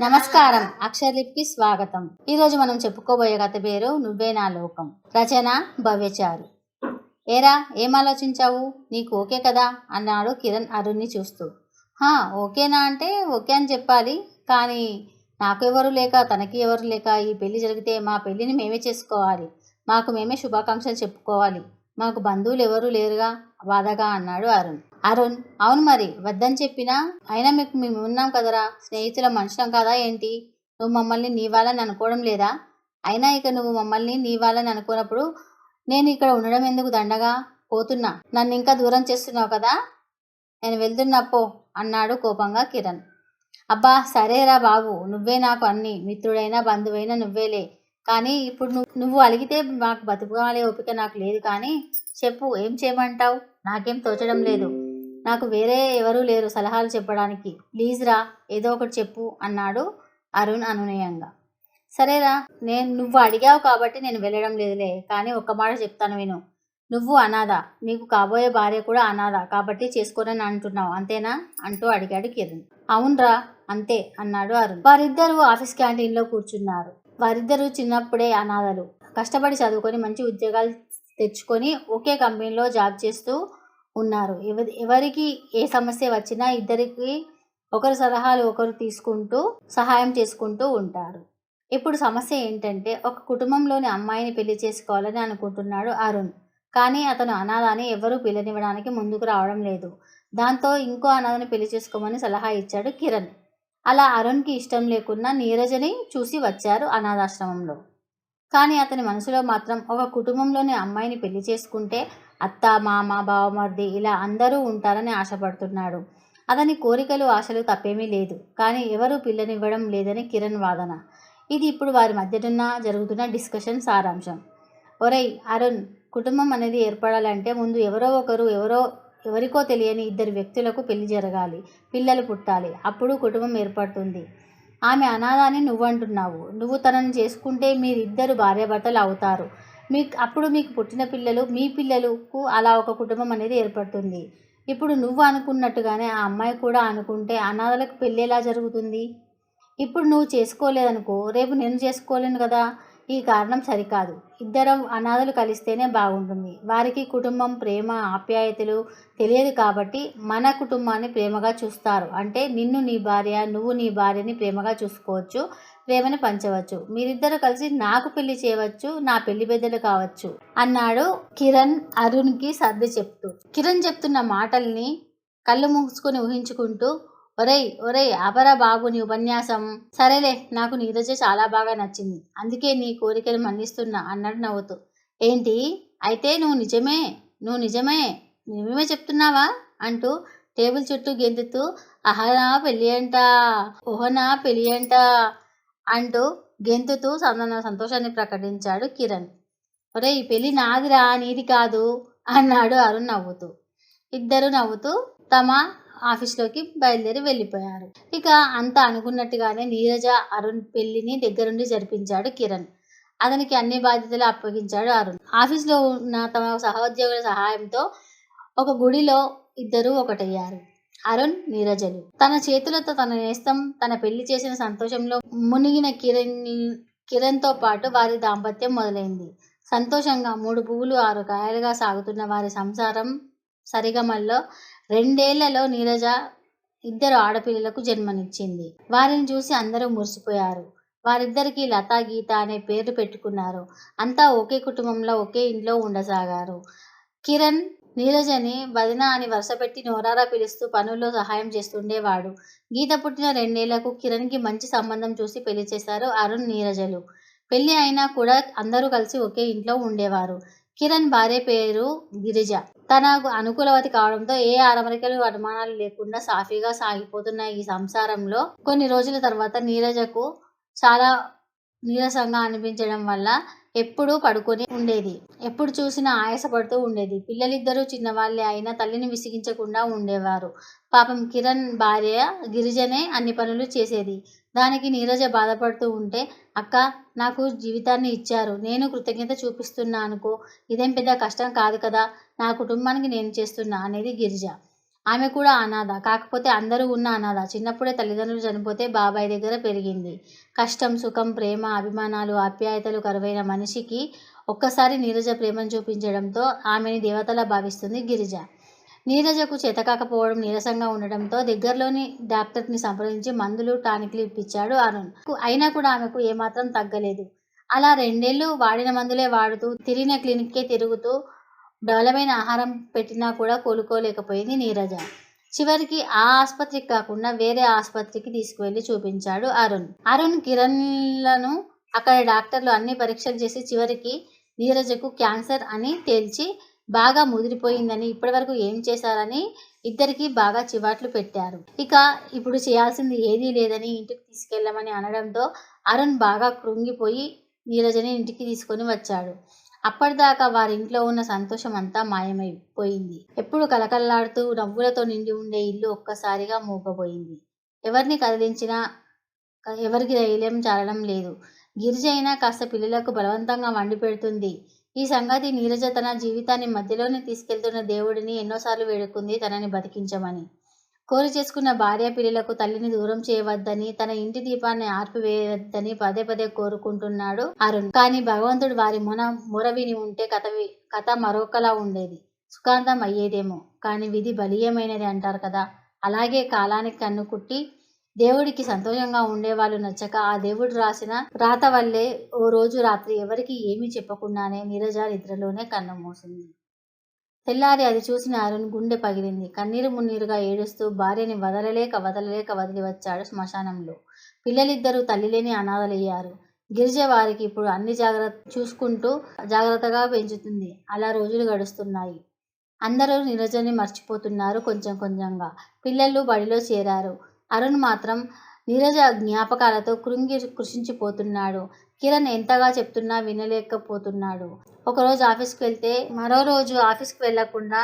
నమస్కారం. అక్షరలిప్కి స్వాగతం. ఈరోజు మనం చెప్పుకోబోయే కథ పేరు నువ్వే నా లోకం. రచన భవ్యచారు. ఏరా ఏం ఆలోచించావు? నీకు ఓకే కదా? అన్నాడు కిరణ్ అరుణ్ని చూస్తూ. హా ఓకేనా అంటే ఓకే అని చెప్పాలి. కానీ నాకు ఎవరు లేక తనకి ఎవరు లేక ఈ పెళ్ళి జరిగితే మా పెళ్ళిని మేమే చేసుకోవాలి. మాకు మేమే శుభాకాంక్షలు చెప్పుకోవాలి. మాకు బంధువులు ఎవరు లేరుగా? బాధగా అన్నాడు అరుణ్. అరుణ్ అవును మరి వద్దని చెప్పినా? అయినా మీకు మేము ఉన్నాం కదరా? స్నేహితుల మనుషులం కదా ఏంటి? నువ్వు మమ్మల్ని నీ వాళ్ళని అనుకోవడం లేదా? అయినా ఇక నువ్వు మమ్మల్ని నీ వాళ్ళని అనుకున్నప్పుడు నేను ఇక్కడ ఉండడం ఎందుకు దండగా? పోతున్నా. నన్ను ఇంకా దూరం చేస్తున్నావు కదా? నేను వెళ్తున్నప్పో అన్నాడు కోపంగా కిరణ్. అబ్బా సరేరా బాబు నువ్వే నాకు అన్ని మిత్రుడైనా బంధువైనా నువ్వేలే. కానీ ఇప్పుడు నువ్వు నువ్వు అలిగితే మాకు బతుకుగాలే ఓపిక నాకు లేదు కానీ చెప్పు ఏం చేయమంటావు? నాకేం తోచడం లేదు. నాకు వేరే ఎవరూ లేరు సలహాలు చెప్పడానికి. ప్లీజ్ రా ఏదో ఒకటి చెప్పు అన్నాడు అరుణ్ అనునయంగా. సరేరా నేను నువ్వు అడిగావు కాబట్టి నేను వెళ్ళడం లేదులే కానీ ఒక్క మాట చెప్తాను విను. నువ్వు అనాథ నీకు కాబోయే భార్య కూడా అనాథ కాబట్టి చేసుకోనని అంటున్నావు అంతేనా? అంటూ అడిగాడు కిరణ్. అవునరా అంతే అన్నాడు అరుణ్. వారిద్దరూ ఆఫీస్ క్యాంటీన్లో కూర్చున్నారు. వారిద్దరూ చిన్నప్పుడే అనాథలు. కష్టపడి చదువుకొని మంచి ఉద్యోగాలు తెచ్చుకొని ఒకే కంపెనీలో జాబ్ చేస్తూ ఉన్నారు. ఎవరి ఎవరికి ఏ సమస్య వచ్చినా ఇద్దరికి ఒకరి సలహాలు ఒకరు తీసుకుంటూ సహాయం చేసుకుంటూ ఉంటారు. ఇప్పుడు సమస్య ఏంటంటే ఒక కుటుంబంలోని అమ్మాయిని పెళ్ళి చేసుకోవాలని అనుకుంటున్నాడు అరుణ్. కానీ అతను అనాథాన్ని ఎవరూ పిల్లనివ్వడానికి ముందుకు రావడం లేదు. దాంతో ఇంకో అనాథని పెళ్ళి చేసుకోమని సలహా ఇచ్చాడు కిరణ్. అలా అరుణ్కి ఇష్టం లేకున్నా నీరజని చూసి వచ్చారు అనాథాశ్రమంలో. కానీ అతని మనసులో మాత్రం ఒక కుటుంబంలోని అమ్మాయిని పెళ్ళి చేసుకుంటే అత్త మామ బావమర్ది ఇలా అందరూ ఉంటారని ఆశపడుతున్నాడు. అతని కోరికలు ఆశలు తప్పేమీ లేదు. కానీ ఎవరూ పిల్లనివ్వడం లేదని కిరణ్ వాదన. ఇది ఇప్పుడు వారి మధ్యనున్న జరుగుతున్న డిస్కషన్ సారాంశం. ఒరేయ్ అరుణ్ కుటుంబం అనేది ఏర్పడాలంటే ముందు ఎవరో ఒకరు ఎవరో ఎవరికో తెలియని ఇద్దరు వ్యక్తులకు పెళ్ళి జరగాలి పిల్లలు పుట్టాలి. అప్పుడు కుటుంబం ఏర్పడుతుంది. ఆమె అనాథ అని నువ్వు తనని చేసుకుంటే మీరిద్దరు భార్యాభర్తలు అవుతారు. మీకు అప్పుడు మీకు పుట్టిన పిల్లలు మీ పిల్లలకు అలా ఒక కుటుంబం అనేది ఏర్పడుతుంది. ఇప్పుడు నువ్వు అనుకున్నట్టుగానే ఆ అమ్మాయి కూడా అనుకుంటే అనాథలకు పెళ్ళి ఎలా జరుగుతుంది? ఇప్పుడు నువ్వు చేసుకోలేదనుకో రేపు నేను చేసుకోలేను కదా ఈ కారణం సరికాదు. ఇద్దరం అనాథలు కలిస్తేనే బాగుంటుంది. వారికి కుటుంబం ప్రేమ ఆప్యాయతలు తెలియదు కాబట్టి మన కుటుంబాన్ని ప్రేమగా చూస్తారు. అంటే నిన్ను నీ భార్య నువ్వు నీ భార్యని ప్రేమగా చూసుకోవచ్చు ప్రేమని పంచవచ్చు. మీరిద్దరు కలిసి నాకు పెళ్ళి చేయవచ్చు నా పెళ్ళి పెద్దలు కావచ్చు అన్నాడు కిరణ్ అరుణ్కి సర్ది చెప్తూ. కిరణ్ చెప్తున్న మాటల్ని కళ్ళు మూసుకొని ఊహించుకుంటూ ఒరేయ్ ఒరేయ్ అపరా బాబు నీ ఉపన్యాసం. సరేలే నాకు నీరజ చాలా బాగా నచ్చింది. అందుకే నీ కోరికలు మన్నిస్తున్నా అన్నాడు నవ్వుతూ. ఏంటి? అయితే నువ్వు నిజమే నువ్వు నిజమే నువ్వేమే చెప్తున్నావా? అంటూ టేబుల్ చుట్టూ గెంతుతూ అహనా పెళ్ళి అంట ఓహనా పెళ్ళి అంట అంటూ గెంతుతూ సందన సంతోషాన్ని ప్రకటించాడు కిరణ్. ఒరే ఈ పెళ్ళి నాదిరా నీది కాదు అన్నాడు అరుణ్ నవ్వుతూ. ఇద్దరు నవ్వుతూ తమ ఆఫీస్లోకి బయలుదేరి వెళ్ళిపోయారు. ఇక అంతా అనుకున్నట్టుగానే నీరజ అరుణ్ పెళ్ళిని దగ్గరుండి జరిపించాడు కిరణ్. అతనికి అన్ని బాధ్యతలు అప్పగించాడు అరుణ్. ఆఫీస్లో ఉన్న తమ సహోద్యోగుల సహాయంతో ఒక గుడిలో ఇద్దరు ఒకటయ్యారు. అరుణ్ నీరజలు. తన చేతులతో తన నేస్తం తన పెళ్ళి చేసిన సంతోషంలో మునిగిన కిరణ్ కిరణ్తో పాటు వారి దాంపత్యం మొదలైంది. సంతోషంగా మూడు పువ్వులు ఆరు కాయలుగా సాగుతున్న వారి సంసారం సరిగమల్లో రెండేళ్ళలో నీరజ ఇద్దరు ఆడపిల్లలకు జన్మనిచ్చింది. వారిని చూసి అందరూ మురిసిపోయారు. వారిద్దరికీ లతా గీత అనే పేర్లు పెట్టుకున్నారు. అంతా ఒకే కుటుంబంలో ఒకే ఇంట్లో ఉండసాగారు. కిరణ్ నీరజని వదిన అని వరుసపెట్టి నోరారా పిలుస్తూ పనుల్లో సహాయం చేస్తుండేవాడు. గీత పుట్టిన రెండేళ్ళకు కిరణ్కి మంచి సంబంధం చూసి పెళ్ళి చేశారు అరుణ్ నీరజలు. పెళ్ళి అయినా కూడా అందరూ కలిసి ఒకే ఇంట్లో ఉండేవారు. కిరణ్ భార్య పేరు గిరిజ. తనకు అనుకూలవతి కావడంతో ఏ అరమరికలు అనుమానాలు లేకుండా సాఫీగా సాగిపోతున్న ఈ సంసారంలో కొన్ని రోజుల తర్వాత నీరజకు చాలా నీరసంగా అనిపించడం వల్ల ఎప్పుడూ పడుకొని ఉండేది. ఎప్పుడు చూసినా ఆయాసపడుతూ ఉండేది. పిల్లలిద్దరూ చిన్నవాళ్ళే అయినా తల్లిని విసిగించకుండా ఉండేవారు. పాపం కిరణ్ భార్య గిరిజనే అన్ని పనులు చేసేది. దానికి నీరజ బాధపడుతూ ఉంటే అక్క నాకు జీవితాన్ని ఇచ్చారు. నేను కృతజ్ఞత చూపిస్తున్నా అనుకో ఇదేం పెద్ద కష్టం కాదు కదా. నా కుటుంబానికి నేను చేస్తున్నా అనేది గిరిజ. ఆమె కూడా అనాథ. కాకపోతే అందరూ ఉన్న అనాథ. చిన్నప్పుడే తల్లిదండ్రులు చనిపోతే బాబాయ్ దగ్గర పెరిగింది. కష్టం సుఖం ప్రేమ అభిమానాలు ఆప్యాయతలు కరువైన మనిషికి ఒక్కసారి నీరజ ప్రేమను చూపించడంతో ఆమెని దేవతలా భావిస్తుంది గిరిజ. నీరజకు చేతకాకపోవడం నీరసంగా ఉండడంతో దగ్గరలోని డాక్టర్ని సంప్రదించి మందులు టానిక్లు ఇప్పించాడు అరుణ్. అయినా కూడా ఆమెకు ఏమాత్రం తగ్గలేదు. అలా రెండేళ్ళు వాడిన మందులే వాడుతూ తిరిగిన క్లినిక్కే తిరుగుతూ బలమైన ఆహారం పెట్టినా కూడా కోలుకోలేకపోయింది నీరజ. చివరికి ఆ ఆసుపత్రికి కాకుండా వేరే ఆసుపత్రికి తీసుకువెళ్ళి చూపించాడు అరుణ్. అరుణ్ కిరణ్లను అక్కడ డాక్టర్లు అన్ని పరీక్షలు చేసి చివరికి నీరజకు క్యాన్సర్ అని తేల్చి బాగా ముదిరిపోయిందని ఇప్పటివరకు ఏం చేశారని ఇద్దరికి బాగా చివాట్లు పెట్టారు. ఇక ఇప్పుడు చేయాల్సింది ఏదీ లేదని ఇంటికి తీసుకెళ్ళమని అనడంతో అరుణ్ బాగా కృంగిపోయి నీరజని ఇంటికి తీసుకొని వచ్చాడు. అప్పటిదాకా వారి ఇంట్లో ఉన్న సంతోషం అంతా మాయమైపోయింది. ఎప్పుడు కలకల్లాడుతూ నవ్వులతో నిండి ఉండే ఇల్లు ఒక్కసారిగా మూగపోయింది ఎవరిని కదిలించినా ఎవరికి ధైర్యం చాలడం లేదు. గిరిజైనా కాస్త పిల్లలకు బలవంతంగా వండి పెడుతుంది. ఈ సంగతి నీరజ తన జీవితాన్ని మధ్యలోనే తీసుకెళ్తున్న దేవుడిని ఎన్నోసార్లు వేడుకుంది తనని బతికించమని. కోరి చేసుకున్న భార్య పిల్లలకు తల్లిని దూరం చేయవద్దని తన ఇంటి దీపాన్ని ఆర్పివేయవద్దని పదే పదే కోరుకుంటున్నాడు అరుణ్. కానీ భగవంతుడు వారి మొన మొర విని ఉంటే కథ కథ మరొకలా ఉండేది. సుఖాంతం అయ్యేదేమో. కానీ విధి బలీయమైనది అంటారు కదా. అలాగే కాలానికి కన్ను కుట్టి దేవుడికి సంతోషంగా ఉండేవాళ్ళు నచ్చక ఆ దేవుడు రాసిన రాత వల్లే ఓ రోజు రాత్రి ఎవరికి ఏమీ చెప్పకుండానే నీరజ నిద్రలోనే కన్ను మూసింది. తెల్లారి అది చూసిన అరుణ్ గుండె పగిలింది. కన్నీరు మున్నీరుగా ఏడుస్తూ భార్యని వదలలేక వదలలేక వదిలి వచ్చాడు శ్మశానంలో. పిల్లలిద్దరూ తల్లి లేని అనాథలయ్యారు. గిరిజ వారికి ఇప్పుడు అన్ని జాగ్రత్త చూసుకుంటూ జాగ్రత్తగా పెంచుతుంది. అలా రోజులు గడుస్తున్నాయి. అందరూ నీరజని మర్చిపోతున్నారు కొంచెం కొంచెంగా. పిల్లలు బడిలో చేరారు. అరుణ్ మాత్రం నీరజ జ్ఞాపకాలతో కృంగి కృషించిపోతున్నాడు కిరణ్ ఎంతగా చెప్తున్నా వినలేకపోతున్నాడు. ఒకరోజు ఆఫీస్కి వెళ్తే మరో రోజు ఆఫీస్కి వెళ్ళకుండా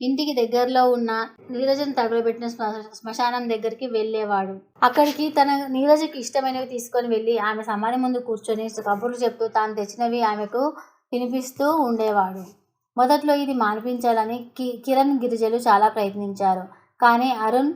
ఇంటికి దగ్గరలో ఉన్న నీరజను తగులబెట్టిన శ్మశానం దగ్గరికి వెళ్ళేవాడు. అక్కడికి తన నీరజకి ఇష్టమైనవి తీసుకొని వెళ్ళి ఆమె సమాధి ముందు కూర్చొని కబుర్లు చెప్తూ తాను తెచ్చినవి ఆమెకు వినిపిస్తూ ఉండేవాడు. మొదట్లో ఇది మానిపించాలని కి కిరణ్ గిరిజలు చాలా ప్రయత్నించారు. కానీ అరుణ్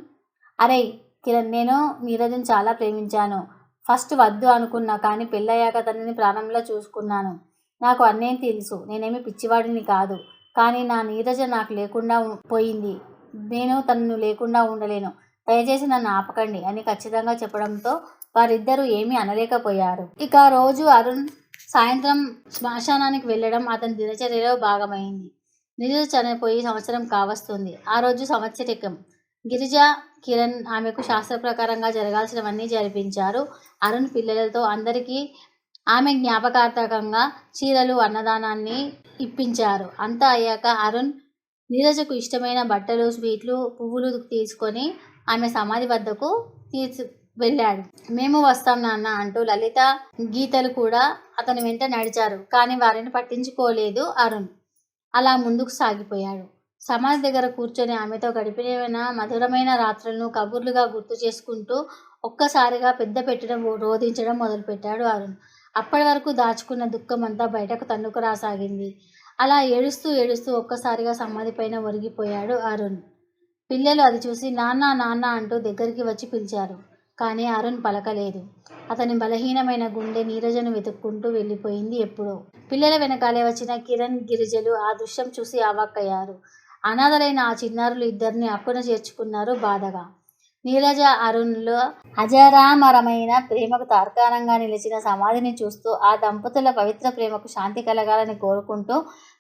అరే కిరణ్ నేను నీరజను చాలా ప్రేమించాను. ఫస్ట్ వద్దు అనుకున్నా కానీ పెళ్ళయ్యాక తనని ప్రాణంలో చూసుకున్నాను. నాకు అన్నేం తెలుసు నేనేమి పిచ్చివాడిని కాదు. కానీ నా నీరజ నాకు లేకుండా పోయింది. నేను తనను లేకుండా ఉండలేను. దయచేసి నన్ను ఆపకండి అని ఖచ్చితంగా చెప్పడంతో వారిద్దరూ ఏమీ అనలేకపోయారు. ఇక రోజు అరుణ్ సాయంత్రం శ్మశానానికి వెళ్ళడం అతని దినచర్యలో భాగమైంది. నీరజ చనిపోయి సంవత్సరం కావస్తుంది. ఆ రోజు సంవత్సరికం. గిరిజ కిరణ్ ఆమెకు శాస్త్ర ప్రకారంగా జరగాల్సినవన్నీ జరిపించారు. అరుణ్ పిల్లలతో అందరికీ ఆమె జ్ఞాపకార్థకంగా చీరలు అన్నదానాన్ని ఇప్పించారు. అంతా అయ్యాక అరుణ్ నీరజకు ఇష్టమైన బట్టలు స్వీట్లు పువ్వులు తీసుకొని ఆమె సమాధి వద్దకు తీసు వెళ్ళాడు. మేము వస్తాం నాన్న అంటూ లలిత గీతలు కూడా అతని వెంట నడిచారు. కానీ వారిని పట్టించుకోలేదు అరుణ్. అలా ముందుకు సాగిపోయాడు. సమాధి దగ్గర కూర్చొని ఆమెతో గడిపిన మధురమైన రాత్రులను కబుర్లుగా గుర్తు చేసుకుంటూ ఒక్కసారిగా పెద్ద పెట్టడం రోధించడం మొదలుపెట్టాడు అరుణ్. అప్పటి వరకు దాచుకున్న దుఃఖం అంతా బయటకు తన్నుకు రాసాగింది. అలా ఏడుస్తూ ఏడుస్తూ ఒక్కసారిగా సమాధి పైన ఒరిగిపోయాడు అరుణ్. పిల్లలు అది చూసి నాన్న నాన్న అంటూ దగ్గరికి వచ్చి పిలిచారు. కానీ అరుణ్ పలకలేదు. అతని బలహీనమైన గుండె నీరజను వెతుక్కుంటూ వెళ్ళిపోయింది ఎప్పుడో. పిల్లల వెనకాలే వచ్చిన కిరణ్ గిరిజలు ఆ దృశ్యం చూసి అవాక్కయ్యారు. అనాథలైన ఆ చిన్నారులు ఇద్దరిని అక్కున చేర్చుకున్నారు బాధగా. నీరజ అరుణ్లో అజరామరమైన ప్రేమకు తార్కాణంగా నిలిచిన సమాధిని చూస్తూ ఆ దంపతుల పవిత్ర ప్రేమకు శాంతి కలగాలని కోరుకుంటూ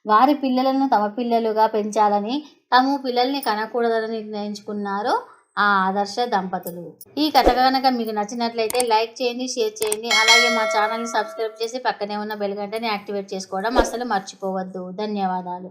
వారి పిల్లలను తమ పిల్లలుగా పెంచాలని తాము పిల్లల్ని కనకూడదని నిర్ణయించుకున్నారు ఆ ఆదర్శ దంపతులు. ఈ కథ కనుక మీకు నచ్చినట్లయితే లైక్ చేయండి షేర్ చేయండి. అలాగే మా ఛానల్ని సబ్స్క్రైబ్ చేసి పక్కనే ఉన్న బెల్ గంటని యాక్టివేట్ చేసుకోవడం అసలు మర్చిపోవద్దు. ధన్యవాదాలు.